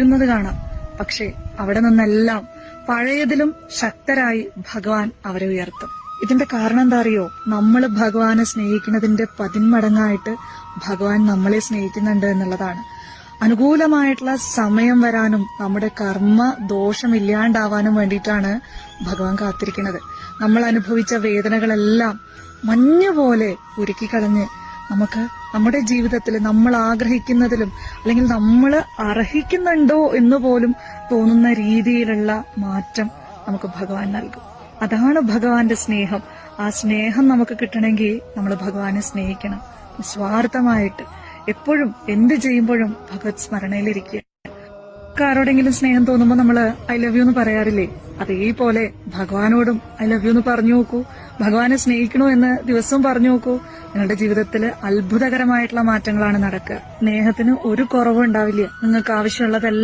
വരുന്നത് കാണാം. പക്ഷെ അവിടെ നിന്നെല്ലാം പഴയതിലും ശക്തരായി ഭഗവാൻ അവരെ ഉയർത്തും. ഇതിന്റെ കാരണം എന്താ അറിയോ? നമ്മൾ ഭഗവാനെ സ്നേഹിക്കുന്നതിന്റെ പതിന്മടങ്ങായിട്ട് ഭഗവാൻ നമ്മളെ സ്നേഹിക്കുന്നുണ്ട് എന്നുള്ളതാണ്. അനുകൂലമായിട്ടുള്ള സമയം വരാനും നമ്മുടെ കർമ്മ ദോഷമില്ലാണ്ടാവാനും വേണ്ടിയിട്ടാണ് ഭഗവാൻ കാത്തിരിക്കുന്നത്. നമ്മൾ അനുഭവിച്ച വേദനകളെല്ലാം മഞ്ഞുപോലെ ഉരുക്കിക്കളഞ്ഞ് നമുക്ക് നമ്മുടെ ജീവിതത്തിൽ നമ്മൾ ആഗ്രഹിക്കുന്നതിലും അല്ലെങ്കിൽ നമ്മൾ അർഹിക്കുന്നുണ്ടോ എന്ന് പോലും തോന്നുന്ന രീതിയിലുള്ള മാറ്റം നമുക്ക് ഭഗവാൻ നൽകും. അതാണ് ഭഗവാന്റെ സ്നേഹം. ആ സ്നേഹം നമുക്ക് കിട്ടണമെങ്കിൽ നമ്മൾ ഭഗവാനെ സ്നേഹിക്കണം. സ്വാർത്ഥമായിട്ട് എപ്പോഴും എന്ത് ചെയ്യുമ്പോഴും ഭഗവത് സ്മരണയിലിരിക്കുക. ആരോടെങ്കിലും സ്നേഹം തോന്നുമ്പോൾ നമ്മൾ ഐ ലവ് യു എന്ന് പറയാറില്ലേ? അതേപോലെ ഭഗവാനോടും ഐ ലവ് യു എന്ന് പറഞ്ഞു നോക്കൂ. ഭഗവാനെ സ്നേഹിക്കണോ എന്ന് ദിവസവും പറഞ്ഞു നോക്കൂ. നിങ്ങളുടെ ജീവിതത്തിൽ അത്ഭുതകരമായിട്ടുള്ള മാറ്റങ്ങളാണ് നടക്കുക. സ്നേഹത്തിന് ഒരു കുറവും ഉണ്ടാവില്ല. നിങ്ങൾക്ക് ആവശ്യമുള്ളതെല്ലാം